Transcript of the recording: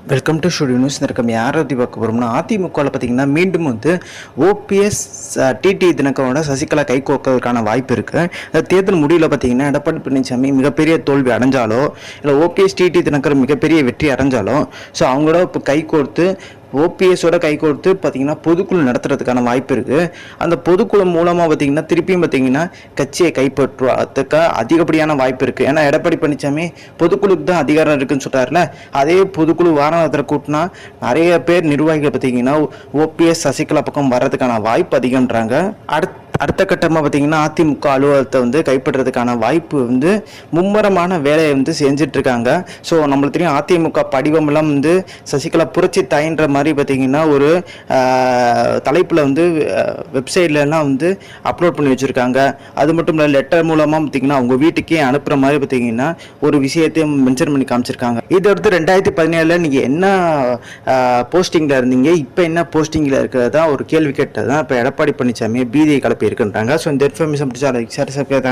Welcome to studio news இருக்கம் யாரை பற்றி பார்க்க போகிறோம்னா அதிமுகவில் பார்த்தீங்கன்னா மீண்டும் வந்து ஓபிஎஸ் டிடி தினகரோட சசிகலா கை கோக்கிறதுக்கான வாய்ப்பு இருக்குது இந்த தேர்தல் முடிவில் பார்த்திங்கன்னா எடப்பாடி பழனிசாமி மிகப்பெரிய தோல்வி அடைஞ்சாலோ இல்லை ஓபிஎஸ் டிடி தினகர் மிகப்பெரிய வெற்றி அடைஞ்சாலோ ஸோ அவங்களோட இப்போ கை கோர்த்து ஓபிஎஸோட கை கோர்த்து பார்த்தீங்கன்னா பொதுக்குழு நடத்துறதுக்கான வாய்ப்பு இருக்குது அந்த பொதுக்குழு மூலமாக பார்த்தீங்கன்னா திருப்பியும் பார்த்தீங்கன்னா கட்சியை கைப்பற்றுவதற்கு அதிகப்படியான வாய்ப்பு இருக்குது ஏன்னா எடப்பாடி பழனிசாமி பொதுக்குழுக்கு தான் அதிகாரம் இருக்குன்னு சொல்கிறாருல அதே பொதுக்குழு வாரணத்தில் கூட்டினா நிறைய பேர் நிர்வாகிகள் பார்த்தீங்கன்னா ஓபிஎஸ் சசிகலா பக்கம் வர்றதுக்கான வாய்ப்பு அதிகம்ன்றாங்க. அடுத்த அடுத்த கட்டமாக பார்த்தீங்கன்னா அதிமுக அலுவலகத்தை வந்து கைப்பற்றுறதுக்கான வாய்ப்பு வந்து மும்முரமான வேலையை வந்து செஞ்சிட்ருக்காங்க. ஸோ நம்மளுக்கு தெரியும் அதிமுக படிவமெல்லாம் வந்து சசிகலா புரட்சி தாயின்ற மாதிரி பார்த்தீங்கன்னா ஒரு தலைப்பில் வந்து வெப்சைட்லலாம் வந்து அப்லோட் பண்ணி வச்சுருக்காங்க. அது மட்டும் இல்லை லெட்டர் மூலமாக பார்த்தீங்கன்னா அவங்க வீட்டுக்கே அனுப்புகிற மாதிரி பார்த்தீங்கன்னா ஒரு விஷயத்தையும் மென்ஷன் பண்ணி காமிச்சிருக்காங்க. இதை அடுத்து ரெண்டாயிரத்தி பதினேழில் நீங்கள் என்ன போஸ்டிங்கில் இருந்தீங்க? இப்போ என்ன போஸ்டிங்கில் இருக்கிறது? தான் ஒரு கேள்வி கேட்டது தான் இப்போ எடப்பாடி பழனிசாமி பீதியை கலப்பி இருக்குன்றாங்க ஸோ இந்த இன்ஃபர்மேஷன் பிடிச்சா லைக் ஷேர் சப்ஸ்கிரைப்